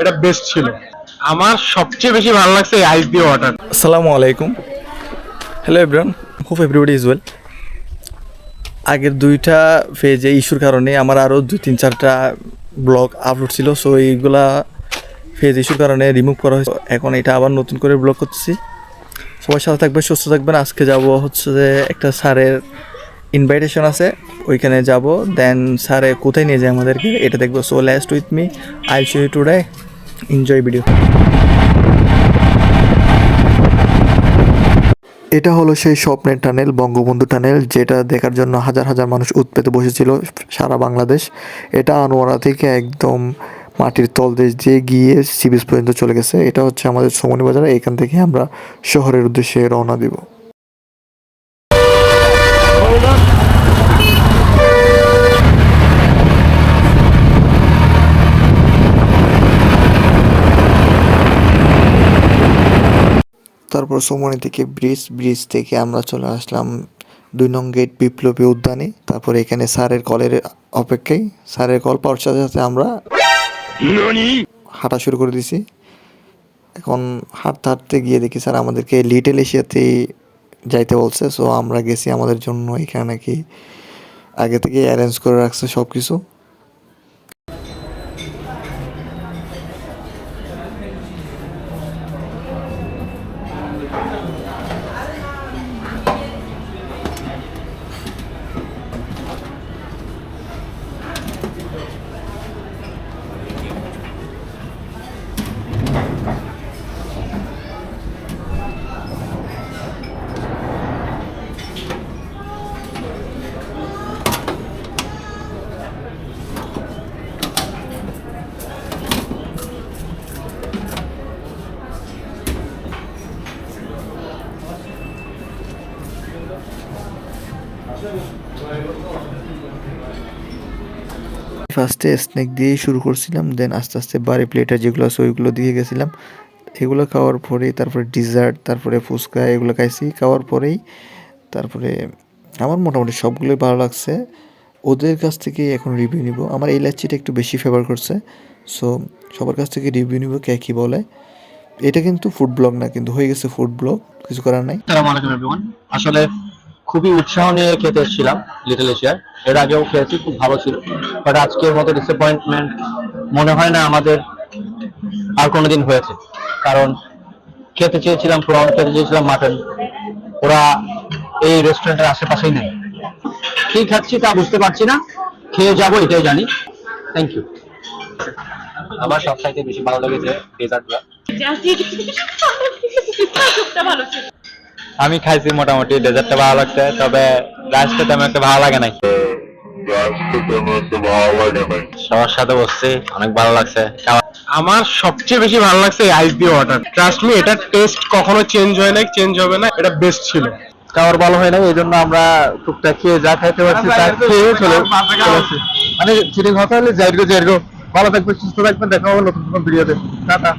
এটা বেস্ট ছিল। আমার সবচেয়ে বেশি ভালো লাগছে এই আইস দিয়ে ওয়াটার আসসালামু আলাইকুম। Hello everyone hope everybody is well আগের দুইটা পেজে ইস্যুর কারণে আমার আরও দুই, তিন, চারটা ব্লগ আপলোড ছিল সো এইগুলা ফেজ ইস্যুর কারণে রিমুভ করা হয়েছে। এখন এটা আবার নতুন করে ব্লগ করতেছি। সবার সাথে থাকবেন, সুস্থ থাকবেন। আজকে যাব হচ্ছে যে একটা স্যারের ইনভাইটেশন আছে, ওইখানে যাব। দেন স্যারে কোথায় নিয়ে যায় আমাদেরকে, এটা দেখব। So last with me I show you today enjoy video এটা হলো সেই স্বপ্নের টানেল, বঙ্গবন্ধু টানেল, যেটা দেখার জন্য হাজার হাজার মানুষ উৎপেতে বসেছিল সারা বাংলাদেশ। এটা আনোয়ারা থেকে একদম মাটির তলদেশ দিয়ে গিয়ে সিবিস পর্যন্ত চলে গেছে। এটা হচ্ছে আমাদের সোমনি বাজার এখান থেকে আমরা শহরের উদ্দেশ্যে রওনা দিব। তারপর সোমনি থেকে ব্রিজ ব্রিজ থেকে আমরা চলে আসলাম দুই নং গেট বিপ্লবী উদ্যানে। তারপর এখানে স্যারের কলের অপেক্ষায় স্যারের কল পাওয়ার সাথে সাথে আমরা হাঁটা শুরু করে দিছি। এখন হাঁটতে হাঁটতে গিয়ে দেখি স্যার আমাদেরকে লিটল এশিয়াতে যাইতে বলছে। সো আমরা গেছি আমাদের জন্য এখানে নাকি আগে থেকে অ্যারেঞ্জ করে রাখছে সব কিছু ফার্স্টে স্নেক দিয়েই শুরু করছিলাম দেন আস্তে আস্তে বাড়ি প্লেটার যেগুলো আছে ওইগুলো দিয়ে গেছিলাম। এগুলো খাওয়ার পরেই তারপরে ডিজার্ট তারপরে ফুচকা এগুলো খাইছি। খাওয়ার পরেই তারপরে আমার মোটামুটি সবগুলোই ভালো লাগছে। ওদের কাছ থেকেই এখন রিভিউ নিব। আমার এই লাচ্ছিটা একটু বেশি ফেভার করছে। সো সবার কাছ থেকে রিভিউ নিব কে কী বলে। এটা কিন্তু ফুড ব্লগ না, কিন্তু হয়ে গেছে ফুড ব্লগ কিছু করার নাই। আসলে খুবই উৎসাহ নিয়ে খেতে এসেছিলাম লিটল এশিয়ার এর আগেও খেয়েছি, খুব ভালো ছিল। বাট আজকের মতো ডিসঅ্যাপয়েন্টমেন্ট মনে হয় না আমাদের আর কোনোদিন হয়েছে। কারণ খেতে চেয়েছিলাম প্রন খেতে চেয়েছিলাম মাটন ওরা এই রেস্টুরেন্টের আশেপাশেই নেই। কি খাচ্ছি তা বুঝতে পারছি না। খেয়ে যাব, এটাই জানি। থ্যাংক ইউ আমার সবচাইতে বেশি ভালো লেগেছে ডেজার্টগুলো ভালো আমি খাইছি মোটামুটি ডেজার্টটা ভালো লাগছে তবে রাইসটা তেমন একটা ভালো লাগে নাই। সবার সাথে বসছি অনেক ভালো লাগছে। আমার সবচেয়ে বেশি ভালো লাগছে এই আইস দিয়ে ওয়াটার ট্রাস্ট মি এটা টেস্ট কখনো চেঞ্জ হয় নাই চেঞ্জ হবে না এটা বেস্ট ছিল। খাওয়ার ভালো হয় না এই জন্য আমরা টুকটাক খেয়ে যা খাইতে পারছি তা খেয়ে চলে মানে চিটিং কথা হলে যাইরগো যাইরগো ভালো থাকবে সুস্থ থাকবেন দেখা হবে নতুন কোনো ভিডিওতে টাটা।